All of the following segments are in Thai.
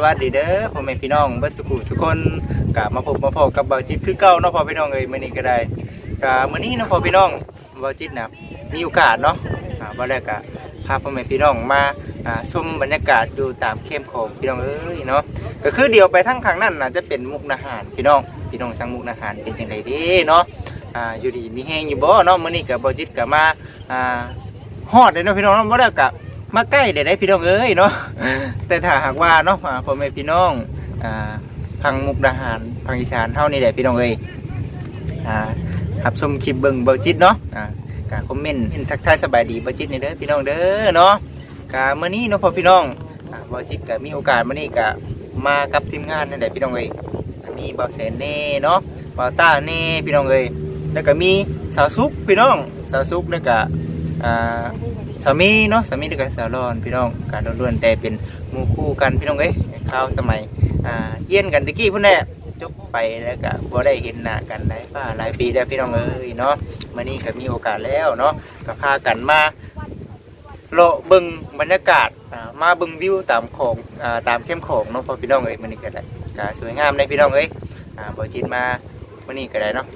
สวัสดีเด้อพ่อแม่พี่น้องบิดสุขุสุคนกะมาพบมาพอกับเบาจิตคือเก่าเนาะพ่อพี่น้องเอ้ยมื้อนี้ก็ได้กะมื้อนี้เนาะพ่อพี่น้องเบาจิตนะมีโอกาสเนาะอ่าบ่ได้กะพาพ่อแม่พี่น้องมาอ่าชมบรรยากาศอยู่ตามเข้มของพี่น้องเอ้ยเนาะก็คือเดียวไปทั้งข้างนั้นน่ะจะเป็นมุกนาหารพี่น้องพี่น้องทางมุกนาหารเป็นจังไดเด้เนาะอ่าอยู่ดีมีแฮงอยู่บ่เนาะมื้อนี้ก็เบาจิตก็มาอ่าฮอดเลยเนาะพี่น้องเนาะบ่ได้กะ มาใกล้เดี๋ยวได้พี่น้องเอ้ยเนาะแต่ถ้าหากว่าเนาะอ่าพ่อแม่พี่น้องอ่าพังมุกดาหารพังอีสานเท่านี้แหละพี่น้องเอ้ยอ่าหับชมคลิปเบิ่งเบาจิตเนาะอ่ากาคอมเมนต์ทักทายสบายดีเบาจิตนี่เด้อพี่น้องเด้อเนาะกาเมื้อนี้เนาะพ่อพี่น้องอ่าเบาจิตก็มีโอกาสเมื้อนี้ก็มากับทีมงานนั่นแหละพี่น้องเอ้ยมีเบาแสนเน่เนาะเบาต้าเน่พี่น้องเอ้ยแล้วก็มีสาวซุกพี่น้องสาวซุกแล้วก็อ่า สามีเนาะสามีด้วยกันสาวรอนพี่น้องการล้วนๆแต่เป็นหมู่คู่กันพี่น้องเอ้ยข้าวสมัยอ่าเยี่ยนกันตะกี้พุ่นแหละจบไปแล้วก็บ่ได้เห็นหน้ากันหลายป้าหลายปีแล้วพี่น้องเอ้ยเนาะมื้อนี้ก็มีโอกาสแล้วเนาะก็พากันมาเลาะเบิ่งบรรยากาศมาเบิ่งวิวตามของอ่าตามเข้มของเนาะพอพี่น้องเอ้ยมื้อนี้ก็ได้ก็สวยงามเลยพี่น้องเอ้ยอ่าบ่จิตมามื้อนี้ก็ได้เนาะ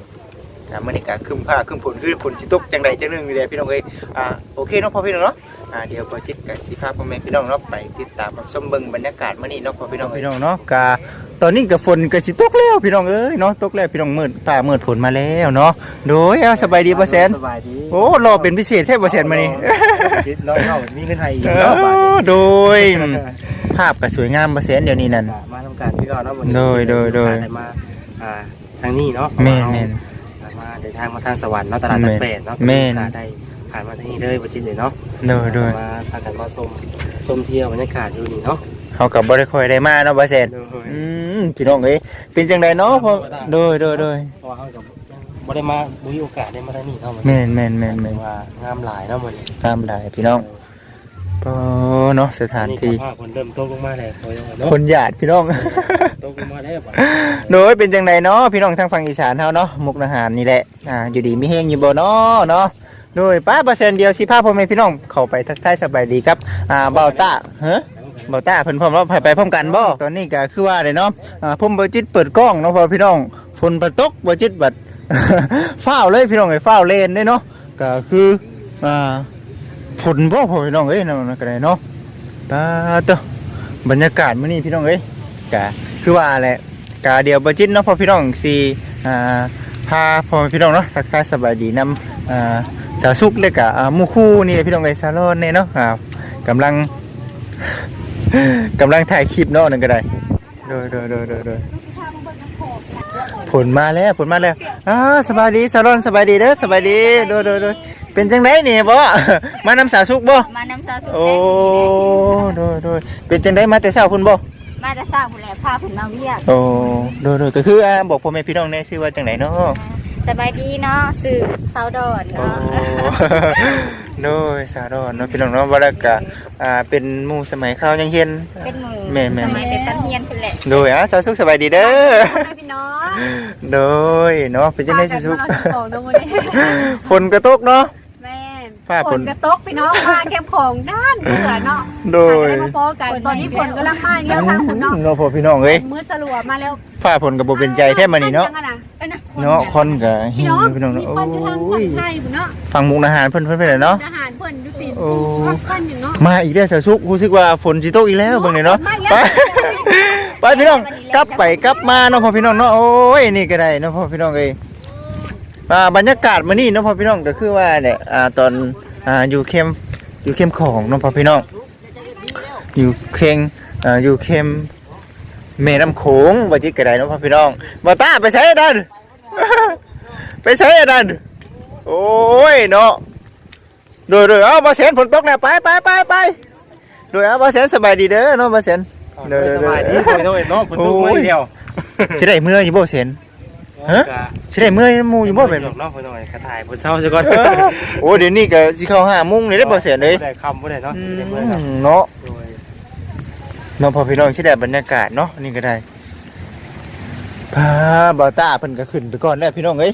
อ่ามื่อนี้ก็คึมผ้าคึมผลคือผลสิตกจังใดจังหนึ่งอยู่เลยพี่น้องเอ้ยอ่าโอเคเนาะพ่อพี่น้องเนาะอ่าเดี๋ยวโปรจิตกับสิภาพพ่อแม่พี่น้องเนาะไปติดตามรับชมเบิ่งบรรยากาศมื่อนี้เนาะพ่อพี่น้องพี่น้องเนาะกาตอนนี้ก็ฝนก็สิตกแล้วพี่น้องเอ้ยเนาะตกแล้วพี่น้องมืดฟ้ามืดฝนมาแล้วเนาะโดยเอาสบายดีบ่แซนสบายดีโอ้รอเป็นพิเศษแท้บ่แซนมื้อนี้คิดน้อยเท่ามีเงินไทยอีกเอเนาะบาทอโดยภาพก็สวยงามบ่แซนเดี๋ยวนี้นั่นมาทำการพี่ก่อนเนาะวันนี้โดยโดยโดยได้มาอ่าทางนี้เนาะแม่นแม่นมาเดินทางมาทางสวรรค์เนาะตลาดแม่ตันดเป็ดเนาะแม่น ก็ได้ผ่านมาที่นี่เลยบ่จินเลยเนาะโดยโดยมาพากันมาชมชมเที่ยวบรรยากาศอยู่นี่เนาะเฮาก็บ่ได้ค่อยได้มาเนาะบ่แซนโดยอืมพี่น้องเอ้ยเป็นจังไดเนาะพอโดยโดยโดยเพราะว่าเขากับบ่ได้มาบ่มีโอกาสได้มาทางนี้เนาะแม่นแม่นแม่นแม่นว่างามหลายเนาะมื้อนี้ตามได้พี่น้อง ปอเนาะสถานที่ภาพคนเริ่มตกลงมาแล้วโดยเนาะคนหยาดพี่น้องตกลงมาแล้วบัดโดยเป็นจังไดเนาะพี่น้องทางฝั่งอีสานเฮาเนาะมุกดาหารนี่แหละอ่าอยู่ดีมีเฮงอยู่บ่เนาะเนาะโดยป้าเปอร์เซ็นต์เดียวสิพาพ่อแม่พี่น้องเข้าไปทักทายสบายดีครับอ่าเบาต้าเฮ้เบาต้าเพิ่นพร้อมแล้วไปไปพร้อมกันบ่ตอนนี้ก็คือว่าได้เนาะอ่าผมบ่จิตเปิดกล้องเนาะพ่อพี่น้องฝนบ่ตกบ่จิตบัดฟ้าวเลยพี่น้องเอ้ยฟ้าวเล่นเด้เนาะก็คืออ่า ฝนบ่พ่อพี่น้องเอ้ยนั่นก็ได้เนาะตาตบรรยากาศมื้อนี้พี่น้องเอ้ยก็คือว่าแหละกาเดียวบ่จิตเนาะพ่อพี่น้องสิอ่าพาพ่อพี่น้องเนาะทักทายสบายดีนํอ่าสาวสุกเลยกะอ่าหมู่คู่นี่พี่น้องเอ้ยซาลอนเนี่ยเนาะอ่ากำลังกำลังถ่ายคลิปเนาะนั่นก็ได้ดยโดยโดยโดยโดยผลมาแล้วผลมาแล้วอ้าสบายดีซาลอนสบายดีเด้อสบายดีโดยโดยโดย เป็นจังไดนี่บ่ มานำสาวสุกบ่ มานำสาวสุดโอ้แดงนี่แหละโดยโดยเป็นจังไดมาแต่เช้าพุ่นบ่ มาจะสร้างผู้แลพาผุนมาเวียก โอ้โดยโดยก็คืออ่าบอกพ่อแม่พี่น้องแน่ชื่อว่าจังไดเนาะสบายดีเนาะสื่อสาวดอนโอ้ เนาะ โดยสาดอนเนาะพี่น้องเนาะว่าแล้วก็อ่าเป็นหมู่สมัยข้าวยังเฮียน เป็นหมือแม่แม่ สมัยเด็กตันเฮียนพุ่นแหละโดยอะสาวสุกสบายดีเด้อ พี่น้องโดยเนาะเป็นจังได๋สิสุก พากันมาเอาของเนาะมื้อนี้ฝนกระตกเนาะแม่น ฟ้าฝฝนน กระตกพี่น้องมาแคมป์ของด้านเบื่อเนาะโดยหากันได้มาพอกันตอนนี้ฝนกำลังมาเดียวทางคุณเนาะเนาะพ่อพี่น้องเอ้ยมืดสลัวมาแล้วฟ้าฝนก็บ่เป็นใจแท้มื้อนี้เนาะจังอเอ้ยนะเนาะคอนก็หิพี่วน้องพี่น้องมีเนาะคนอยู่ทางโอ้ฝั่ยงไทยบุเนาะฟังมุกอาหารเพิ่นเพิ่นไปเลยเนาะ ทหารเพิ่นอยู่ติดโอ้พักกันอยู่เนาะ มาอีกแล้วสาวสุกรู้สึกว่าฝนสิตกอีกแล้วเบิ่งนี่เนาะมาไปแล้ว ไปพี่น้องกลับไปกลับมาเนาะพ่อพี่น้องเนาะโอ้ยนี่ก็ได้เนาะพ่อพี่น้องเอ้ย อ่าบรรยากาศมื้อนี้เนาะพ่อพี่น้องก็คือว่าเนี่ยอ่าตอนอ่าอยู่เข้มอยู่เข้มของเนาะพ่อพี่น้องอยู่เค็งอ่าอยู่เข้มแม่น้ำโขงบ่จิตก็ได้เนาะพ่อพี่น้องบ่ตาไปใช้ดันไปใช้ดันโอ้ยเนาะโดยโดยเอาบ่เสียนฝนตกแล้วไปไปไปไปโดยเอาบ่เสียนสบายดีเด้อเนาะบ่เสียนเด้อสบายดีโดยโดยเนาะฝนตกมาอีกแล้วสิได้เมื่ออยู่บ่เสียน ฮะสิได้เมื่อหมู่อยู่บ่แบบเนาะเพิ่นหน่อยกระถ่ายเพิ่นเช้าซะก่อนโอ้เดี๋ยวนี้ก็สิเข้า5โมงเลยได้อบ่เสียนเลยบ่ได้คำบ่ได้เนาะอืสิได้เมื่อครับมเนาะโดยเนาะพอพี่น้องสิได้บรรยากาศเนาะนี่ก็ได้พาบ่าวตาเพิ่นก็ขึ้นไปก่อนแล้วพี่น้องเอ้ย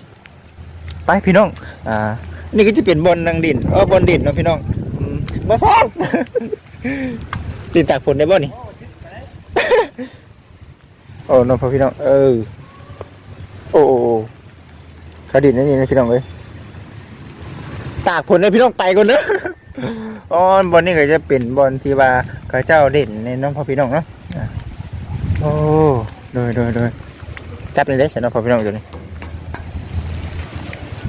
ไปพี่น้องอ่านี่ก็จะเป็นบอนนางดินเออบอนดินเนาะพี่น้องอืมบ่ซ่อนดินตากฝนได้บ่นี่โอ้น้องพ่อพี่น้องเออโอ้โอ้โอ้เขาดินนั่นนี่นะพี่น้องเอ้ยตากผลเลยพี่น้องไปก่อนเนอะอ๋อบอลนี่ก็จะเป็นบอลที่ว่าเขาเจ้าเด่นในน้องพ่อพี่น้องเนาะโอ้โดยโดยโดยจับในเลยได้เสียน้องพ่อพี่น้องตัวนี้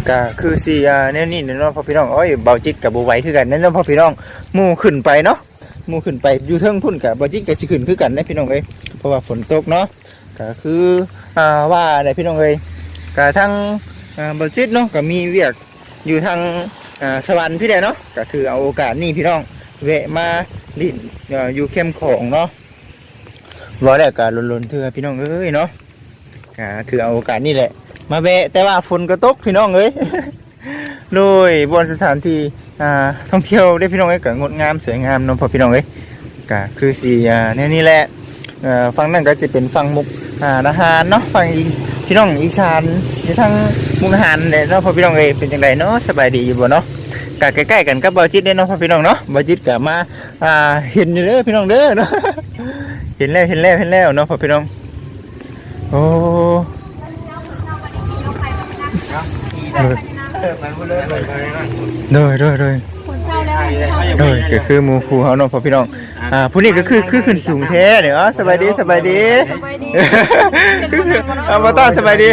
ก็คือสี่เนี่ยนี่น้องพ่อพี่น้องโอ้ยเบาจิตกับบูไหวคือกันนั่นน้องพ่อพี่น้องมู่ขึ้นไปเนาะมู่ขึ้นไปอยู่เทิงพุ่นกับเบาจิตกับสิขึ้นคือกันนะพี่น้องเอ้ยเพราะว่าฝนตกเนาะ ก็คืออ่าว่าเนี่ยพี่น้องเอ้ยก็ทั้งอ่าเบาจิตเนาะก็มีเวียกอยู่ทางอ่าสวรรค์พี่เด้เนาะก็คือเอาโอกาสนี่พี่น้องแวะมาลินอยู่เข้มของเนาะบ่ได้ก็ลนๆเถื่อพี่น้องเอ้ยเนาะก็ถือเอาโอกาสนี่แหละ มาแวะแต่ว่าฝนก็ตกพี่น้องเอ้ยโดยบนสถานที่อ่าท่องเที่ยวได้พี่น้องเอ้ยก็งดงามสวยงามเนาะพอพี่น้องเอ้ยก็คือสีอ่าแนวนี้แหละอ่าฝั่งนั้นก็จะเป็นฝั่งมุก อ่าอาหารเนาะฝั่งอีพี่น้องอีสานอยู่ทางมุกอาหารเนี่ยเนาะพอพี่น้องเอ้ยเป็นจังไดเนาะสบายดีอยู่บ่เนาะกใกล้ๆกันกับบอจิตเด้เนาะพ่อพี่น้องเนาะบอจิตกับมาอ่าเห็นอยู่เด้อพี่น้องเด้อเนาะเห็นแล้วเห็นแล้วเห็นแล้วเนาะพ่อพี่น้องโอ้โดยโดยโดยคนเศร้าแล้ว โดยก็คือหมู่ครูเฮาเนาะพ่อพี่น้องอ่าผู้นี้ก็คือคือขึ้นสูงแท้เด้อสบายดีสบายดีสบายดีคือคือเอามาต้อนสบายดี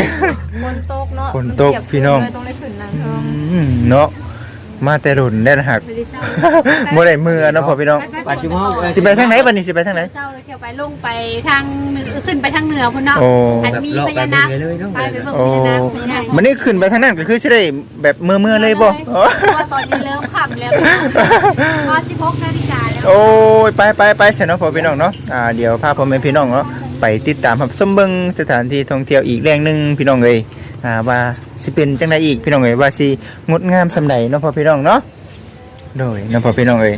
คนตกเนาะฝนตกพี่น้องต้องได้ขึ้นนางทองอืมเนาะ มาแต่รุ่นได้นะหักไม่ได้เศร้าบ่ได้มือเนาะพ่อพี่น้อง ปัจจุบันเออสิไปทางไหนบัดนี้สิไปทางไหน เศร้าเลยเที่ยวไปลงไปทางเหนือขึ้นไปทางเหนือพุ่นเนาะโอ้ อันแบบมีเลาะพไปญานาคเลยเนาะไปไปเบิ่งโอ้พญานาคพญานาคมันนี่ขึ้นไปทางนั้นก็คือสิได้แบบเมื่อเมื่อๆเลยบ่เพราะว่าตอนนี้เริ่มขับแล้วพอที่พกนาฬิกาแล้ว โอ้ยไปไปไปเสยเนาะพ่อพี่น้องเนาะอ่าเดี๋ยวพาพ่อแม่พี่น้องเนาะไปติดตามครับสมเบิงสถานที่ท่องเที่ยวอีกแหล่งหนึงพี่น้องเอ้ยอ่าว่า สิเป็นจังไดอีกพี่น้องเอ้ยว่าสิงดงามสำใดเนาะพ่อพี่น้องเนาะโดยเนาะพ่อพี่น้องเอ้ย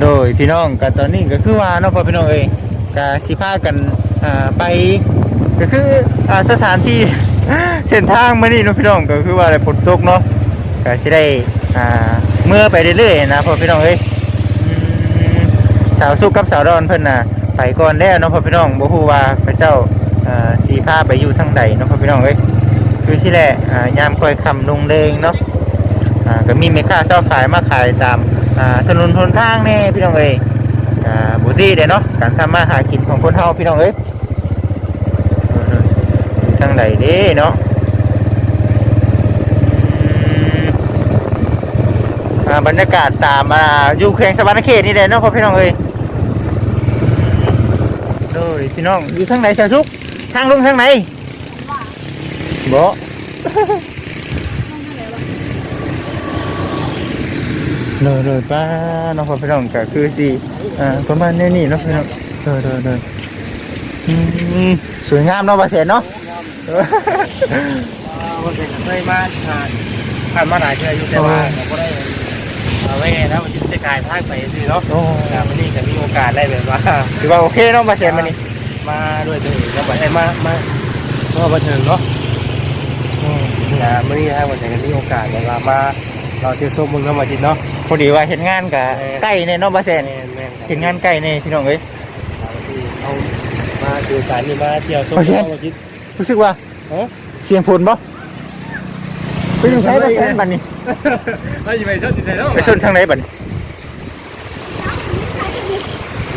โดยพี่น้องก็ตอนนี้ก็คือว่าเนาะพ่อพี่น้องเอ้ยก็สิพากันอ่าไปก็คืออ่าสถานที่เส้นทางมื้อนี้เนาะพี่น้องก็คือว่าได้ฝนตกเนาะก็สิได้อ่าเมื่อไปเรื่อยๆนะพ่อพี่น้องเอ้ยอืมสาวสุกกับสาวดอนเพิ่นน่ะไปก่อนแล้วเนาะพ่อพี่น้องบ่ฮู้ว่าพระเจ้าอ่าสีผ้าไปอยู่ทางใดเนาะพ่อพี่น้องเอ้ย คือที่แหละยามคอยคำลงเลงเนาะก็มีแม่ค้าเจ้าขายมาขายตามถนนหนทางแน่พี่น้องเอ้ยอ่าบ่ดีเด้เนาะการทำมาหากินของคนเฮาพี่น้องเอ้ยทางใดเด้เนาะอืมอ่าบรรยากาศตามอ่าอยู่แขวงสวรรณเขตนี่แหละเนาะพ่อพี่น้องเอ้ยโดยพี่น้องอยู่ทางไหนสาสุกทางลงทางไหน บ่โดยโดยป้าน้องพ่อพี่น้องก็คือสิอ่าประมาณนี้นี่เนาะพี่น้องโดยโดยโดยอืมสวยงามเนาะบาเสนเนาะเออเคยมาผ่านผ่านมาหลายเทื่ออยู่แต่ว่าก็ได้เอาไว้นะมันจะกลายภาคไปสิเนาะแต่วันนี้ก็มีโอกาสได้แบบว่าถือว่าโอเคเนาะบาเสนมานี่มาด้วยตัวเองแล้วไปมามาเพราะว่าบันเทิงเนาะ นะเมื่อนี้ให้วันเสาร์ก็มีโอกาสแบบว่ามาเราเที่ยวส้มมึงเนาะมาจิตเนาะพอดีว่าเห็นงานกับใกล้ในเนาะบาเสนแม่นแม่นเห็นงานใกล้ในพี่น้องเอ้ยเอามาดูการนี่มาเที่ยวส้มโอเคเนาะมาจิตรู้สึกว่าเอ้อเสียงฝนบ่ไปอยู่ใช้บาเสนบัดนี้ไปไปชนที่ไหนเนาะไปชนทางไหนบัดนี้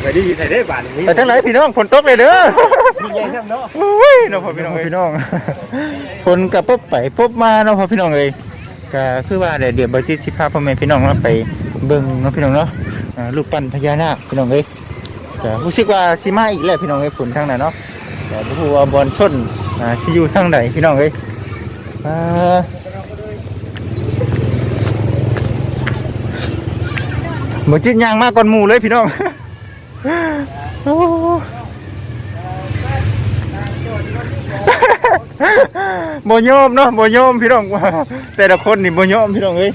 ไปดีที่ไหนได้บาทนี้ไปทางไหนพี่น้องฝนตกเลยเด้อมีใหญ่ครับเนาะโอ้ยน้องพ่อพี่น้องพี่น้องฝนกับปุ๊บไปปุ๊บมาน้องพ่อพี่น้องเลยก็คือว่าเดี๋ยวเดี๋ยวบริจิตสิพาพ่อแม่พี่น้องเราไปเบิ่งเน้องพี่น้องเนาะอ่ารูปปั้นพญานาคพี่น้องเลยก็รู้สึกว่าสิมาอีกแล้วพี่น้องเลยฝนทางไหนเนาะแต่บ่รู้ว่าบอลชนอ่าที่อยู่ทางไหนพี่น้องเลยอ่าบริจิตยางมากก่อนหมู่เลยพี่น้อง โอ้โมโยมเนาะโมโยมพี่น้องว่าแต่ละคนนี่โมโยมพี่น้องเอ้ย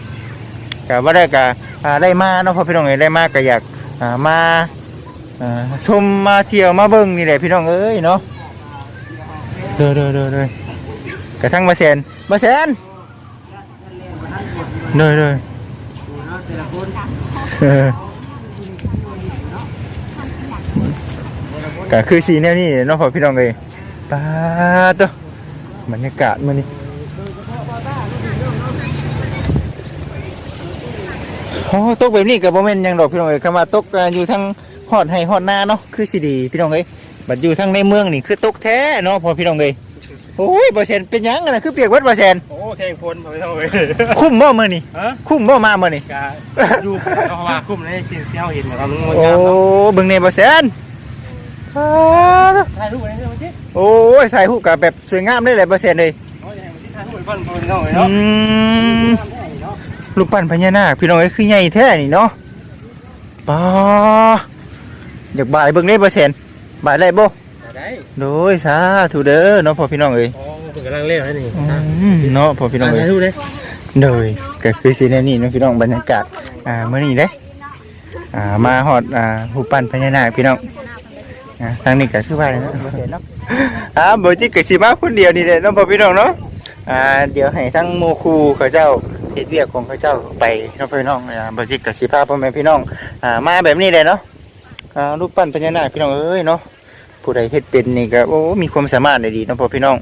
กะว่าได้กะอ่าได้มาเนาะพอพี่น้องเอ้ยได้มาก็อยากอ่ามาอ่าชมมาเที่ยวมาเบิ่งนี่แหละพี่น้องเอ้ยเนาะเด้อเด้อเด้อเด้อกระทั่งมาแสนมาแสนเด้อเด้อเออ กก็คือสีแนวนี้เนาะพ่อพี่น้องเลยปาตัวบรรยากาศมื้อนี้โอ้ตกแบบนี้ก็บ่แม่นหยังดอกพี่น้องเอ้ยคำว่าตกอ่าอยู่ทั้งฮอดให้ฮอดนาเนาะคือสิดีพี่น้องเอ้ยบัดอยู่ทั้งในเมืองนี่คือตกแท้เนาะพ่อพี่น้องเอ้ยโอ้ยบ่แซนเป็นหยังอะน่ะคือเปียกเบิดบ่แซนโอ้แข่งคนไปเท่าเลยคุ้มบ่มื้อนี้ฮะคุ้มบ่มามื้อนี้กาอยู่เพราะว่าคุ้มในที่เที่ยวเห็นนะครับมันงดโอ้งามเนาะเบิ่งในบ่แซนปาตัว ถ่ายรูปไว้ให้เมื่อกี้โอ้ยใส่หูปกับแบบสวยงามเลยแหละเปอร์เซ็นต์เลยโอ้ยถ่ายรูปไว้ก่อนเพิ่นเนาะอืเนาะมลูกปั้นพญานาคพี่น้องเอ้ยคือใหญ่แท้นี่เนาะป้าอยากบ่ายเบิ่งได้เปอร์เซ็นต์บ่ายได้บ่ได้โดยสาธุเด้อเนาะพ่อพี่น้องเอ้ยอ๋อเพิ่นกำลังเล่นให้นี่อืมเนาะพ่อพี่น้องเอ้ถ่ายยรูปเลยโดยก็คือสิแนวนี้เนาะพี่น้องบรรยากาศอ่ามื้อนี้เด้อ่ามาฮอดอ่าหูปปั้นพญานาคพี่น้อง อ่าทางนี้ก็คือว่าเนาะเปอร์เซ็นต์เนาะอ่าบ่จิกก็สิมาคนเดียวนี่แหละเนาะพ่อพี่น้องเนาะอ่าเดี๋ยวให้ทั้งโมคูเขาเจ้าเฮ็ดเวียกของเขาเจ้าไปน้องพี่น้องอ่าบริจิตกับสิพาพ่อแม่พี่น้องอ่ามาแบบนี้เลยเนาะอ่ารูปปั้นพญานาคพี่น้องเอ้ยเนาะผู้ใดเฮ็ดเป็นนี่ก็โอ้มีความสามารถได้ดีเนาะพ่อพี่น้อง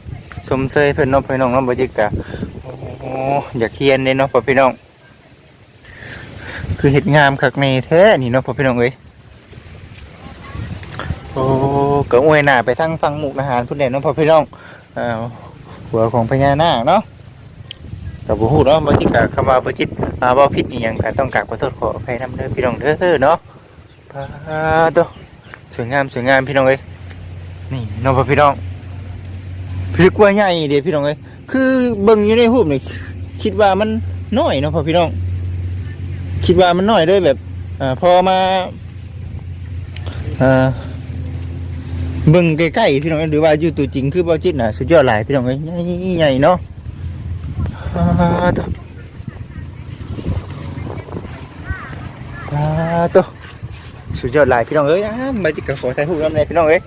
สมเสยเพิ่นเนาะพี่น้องเนาะบริจิกะโอ้อยากเคียนเลยเนาะพ่อพี่น้องคือเฮ็ดงามคักในแท้นี่เนาะพ่อพี่น้องเอ้ยโอ้ ก็อวยหน้าไปทางฟังมุกอาหารพุ่นแหละเนาะพ่อพี่น้องอ่าหัวของพญานาคเนาะกับบุหูเนาะบางทีกับคำว่าบจิตมาบ่ผิดอีหยังก็ต้องกราบขอโทษขออภัยนำเด้อพี่น้องเด้อเนาะพาตัวสวยงามสวยงามพี่น้องเอ้ยนี่น้องพ่อพี่น้องพี่กว่าใหญ่เด้พี่น้องเอ้ยคือเบิ่งอยู่ในรูนี่คิดว่ามันน้อยเนาะพ่อพี่น้อง คิดว่ามันน้อยเลยแบบอพอมาอ่า เบิ่งใกล้ๆพี่น้องหรือว่าอยู่ตัวจริงคือบ่จิตน่ะสุดยอดหลายพี่น้องเอ้ยใหญ่ใหญ่เนาะอ่าตัวอ่าตัวสุดยอดหลายพี่น้องเอ้ยอ่ามาจิตก็ขอถ่ายรูปนำในพี่น้องเอ้ย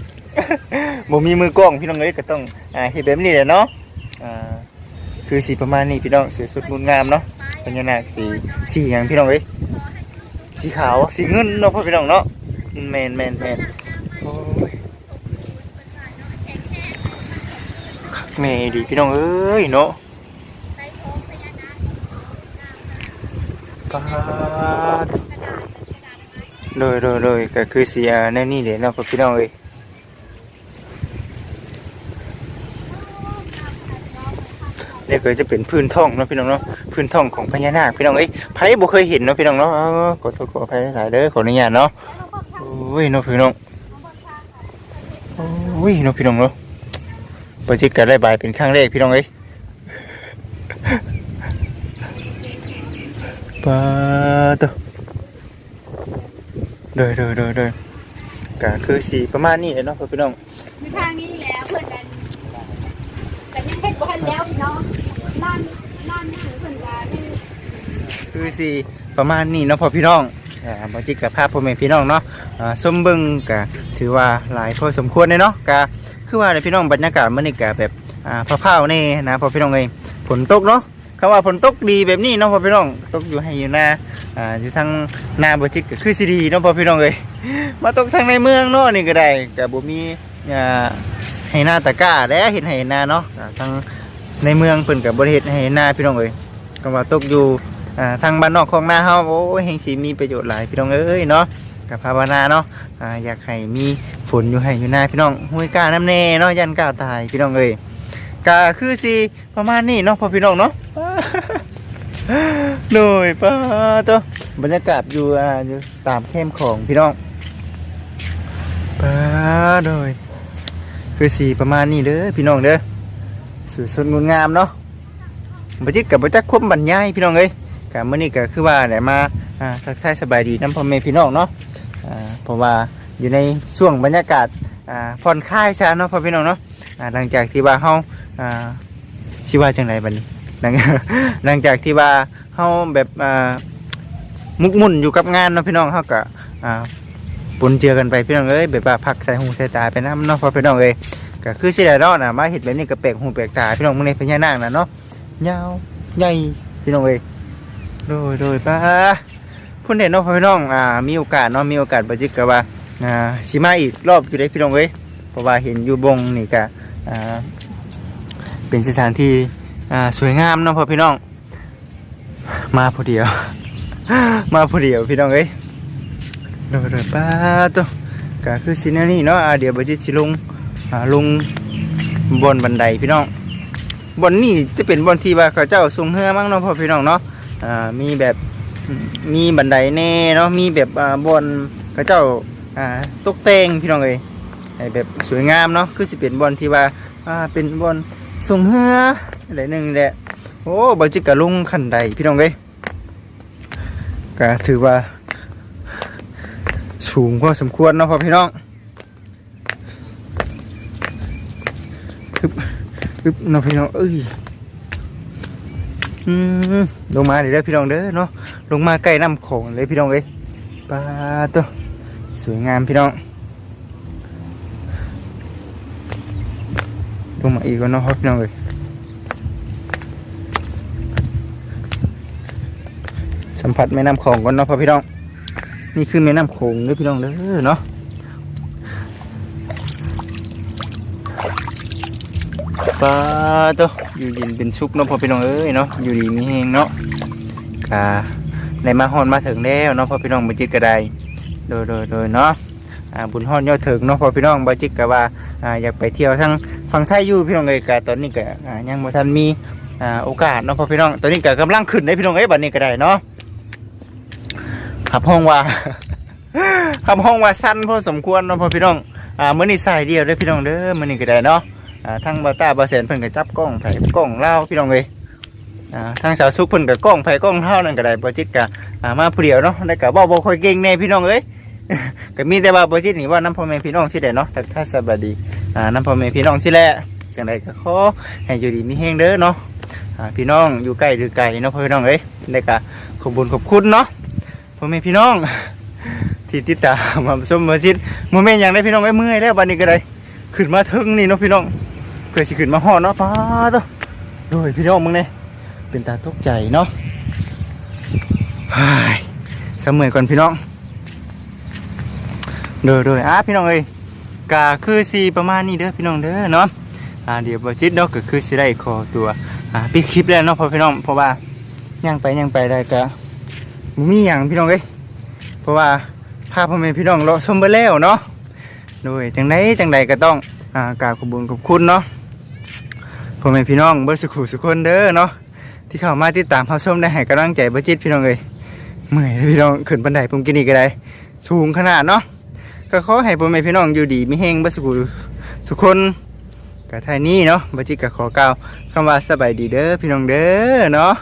บ่มีมือกล้องพี่น้องเอ้ยก็ต้องอ่าเฮ็ดแบบนี้แหละเนาะอ่าคือสีประมาณนี้พี่น้องสวยสดงดงามเนาะพญานาคสีสีหยังพี่น้องเอ้ยสีขาวสีเงินเนาะพ่อพี่น้องเนาะแมนแมนแมนโอ้ย แม่ดีพี่น้องเอ้ยเนาะปาดยเลยเลยก็คือเสียแน่นี่เดี๋ยวเนาะพี่น้องเอ้ยนี่ก็จะเป็นพื้นท่องเนาะพี่น้องเนาะพื้นท่องของพญานาคพี่น้องเอ้ยไผบ่เคยเห็นเนาะพี่น้องเนาะขอโทษขออภัยหลายเด้อขออนุญาตเนาะโอ้ยเนาะพี่น้องโอ้ยเนาะพี่น้องเนาะ ปจิตก็ได้บายเป็นครั้งแรกพี่น้องเอ้ยปาตัวเดยเดยเดยเดยก็คือสีประมาณนี้เลยเนาะพี่น้องมีทางนี้แล้วเพื่อนกันแต่ยังเฮ็ดบ่ทันแล้วพี่น้องนั่นนั่นนี่เพิ่นว่านี่คือสีประมาณนี้เนาะพอพี่น้องอ่าบจิตกับภาพพ่อแม่พี่น้องเนาะอ่าส้มเบิ้งก็ถือว่าหลายพอสมควรเลยเนาะก็ คือว่าเลยพี่น้องบรรยากาศมื้อนี้ก็แบบอ่าพะๆนี่นะพอพี่น้องเอ้ยฝนตกเนาะคำว่าฝนตกดีแบบนี้เนาะพอพี่น้องตกอยู่ให้อยู่หน้าอ่าอยู่ทางหน้าบจิตก็คือสิดีเนาะพอพี่น้องเอ้ยมาตกทางในเมืองเนาะนี่ก็ได้ก็บ่มีอ่าให้หน้าตะกร้าและเห็นให้หน้าเนาะอ่าทางในเมืองเพิ่นก็บ่ได้เฮ็ดให้หน้าพี่น้องเอ้ยก็ว่าตกอยู่อ่าทางบ้านนอกของหน้าเฮาโอ้ยแห่งสีมีประโยชน์หลายพี่น้องเอ้ยเนาะ กับภาวนาเนาะอ่าอยากให้มีฝนอยู่ให้อยู่นาพี่น้องห้วยกาน้ำแน่เนาะยันก้าตายพี่น้องเอ้ยก็คือสิประมาณนี้เนาะพอพี่น้องเนาะหน่อยป้าตัวบรรยากาศอยู่อ่าอยู่ตามเข้มของพี่น้องป้าโดยคือสีประมาณนี้เด้อพี่น้องเด้อสวยสดงดงามเนาะบจิตกับบจักควบบรรยายพี่น้องเอ้ยกับมื้อนี้ก็คือว่าได้มาอ่าทักทายสบายดีน้ำพ่อแม่พี่น้องเนาะ อ่าเพราะว่าอยู่ในช่วงบรรยากาศอ่าผ่อนคลายซะเนาะพ่อพี่น้องเนาะอ่าหลังจากที่ว่าเฮาอ่าชื่อว่าจังไดบัดนี้หลัง หลังจากที่ว่าเฮาแบบอ่ามุกมุ่นอยู่กับงานเนาะพี่น้องเฮาก็อ่าปนเจือกันไปพี่น้องเอ้ยแบบว่าพักใส่หูใส่ตาไปน้ำเนาะพ่อพี่น้องเอ้ยก็คือสิได้เนาะน่ะมาเฮ็ดแบบนี้ก็แปลกหูแปลกตาพี่น้องมื้อนี้พญานาคน่ะเนาะยาวใหญ่พี่น้องเอ้ยโดยโดยป้า พุ่นเด่นเน้องพี่น้องอ่ามีโอกาสเนาะมีโอกาสบจิกกับว่าอ่าสิมาอีกรอบอยู่ได้พี่น้องเอ้ยเพราะว่าเห็นอยู่บงนี่ก็อ่าเป็นสถานที่อ่าสวยงามเนาะพ่อพี่น้อง มาพอเดียว มาพอเดียวพี่น้องเอ้ยโดยโดยป้าตัวก็คือสินวนี่เนาะอ่าเดี๋ยวบจิตสิลงอ่าลงบนบันไดพี่น้องบนนี่จะเป็นบนที่ว่าเขาเจ้าทรงเฮือมั้งเนาะพ่อพี่น้องเนาะอ่ามีแบบ มีบันไดแน่เนาะมีแบบอ่าบนเขาเจ้าอ่าตกแต่งพี่น้องเอ้ยให้แบบสวยงามเนาะคือสิเป็นบนที่ว่าอ่าเป็นบนทรงเฮืออะไรหนึ่งแหละโอ้บจิกกะลุงขันใดพี่น้องเอ้ยก็ถือว่า สูงพอสมควรเนาะพ่อพี่น้องฮึบฮึบเนาะพี่น้องเอ้ย ลงมาเดี๋ยวเด้พี่น้องเด้อเนาะลงมาใกล้น้ำโขงเลยพี่น้องเอ้ยปลาตัวสวยงามพี่น้องลงมาอีกก่อนเนาะพี่น้องเอ้ยสัมผัสแม่น้ำโขงก่อนเนาะพ่อพี่น้อง นี่คือแม่น้ำโขงเด้อพี่น้องเด้อเนาะ ปลาตัวอยู่ยินเป็นชุกเนาะพอพี่น้องเอ้ยเนาะอยู่ดีมีแหงเนาะกาในมาฮอนมาถึงแล้วเนาะพอพี่น้องบัจิตกระไดโดยโดยโดยเนาะอ่าบุญฮอนยอดถึงเนาะพอพี่น้องบัจิตกะว่าอ่าอยากไปเที่ยวทั้งฝั่งไทยอยู่พี่น้องเอ้ยกะตอนนี้กะอ่ายังบ่ทันมีอ่าโอกาสเนาะพอพี่น้องตอนนี้กะกำลังขึ้นได้พี่น้องเอ้ยบัดนี้ก็ได้เนาะขับห้องว่าขับห้องว่าสั้นพอสมควรเนาะพอพี่น้องอ่ามื้อนี้ใส่เดียวเด้อพี่น้องเด้อมื้อนี้ก็ได้เนาะ ทางบาวตาบาวแสนเพิ่นก็จับกล้องไผกล้องเล่าพี่น้องเอ้ยทางสาวสุขเพิ่นก็กล้องไผกล้องเฮานั่นก็ได้บ่จิตก็อ่ามาผู้เดียวเนาะแล้ก็เว้าบ่ค่อยเก่งแน่พี่น้องเอ้ยก็มีแต่ว่าบ่จิตนี่ว่าน้ำพ่อแม่พี่น้องสิได้เนาะทักทาสวัสดีน้ำพ่อแม่พี่น้องสิแหละจังไดก็ขอให้อยู่ดีมีแฮงเด้อเนาะพี่น้องอยู่ใกล้หรือไกลเนาะพ่อพี่น้องเอ้ยแล้วก็ขอบคุญขอบคุณเนาะพ่อแม่พี่น้องที่ติดตามมาชมมาชิดโมเมนต์อย่างไรพี่น้องไอ้เมื่อยแล้ววันนี้ก็ได้ขึ้นมาถึงนี่เนาะพี่น้อง พื่อสิขึ้นมาห่อเนาะป้าตัวโดยพี่น้องมึงเนี่ยเป็นตาตกใจเนาะฮ้ยสมือยก่อนพี่น้องโดยโดยอะพี่น้องเอ้ยกาคือสีประมาณนี้เด้อพี่น้องเด้อเนาะอ่าเดี๋ยวบจิตเนาะก็คือสิได้ขอตัวอ่าปิดคลิปแล้วเนาะพอพี่น้องเพราะว่าย่างไปย่างไปได้ก็บ่มีอย่างพี่น้องเอ้ยเพราะว่าพาพ่อแม่พี่น้องเลาชมไปแล้วเนาะโดยจังไดจังใดก็ต้องอ่ากราบขอบคุญขอบคุณเนาะ พ่อแม่พี่น้องเบิดสุขุสุขคนเด้อเนาะที่เข้ามาติดตามเฮาชมได้ให้กำลังใจบริจิตพี่น้องเลยเมื่อยพี่น้องขึ้นบันไดผมกินอีกก็ได้สูงขนาดเนาะก็ขอให้พ่อแม่พี่น้องอยู่ดีมีแห้งเบิดสุขุสุขคนกะท่ายนี้เนาะบริจิตก็ขอกล่าวคำว่าสบายดีเด้อพี่น้องเด้อเนาะ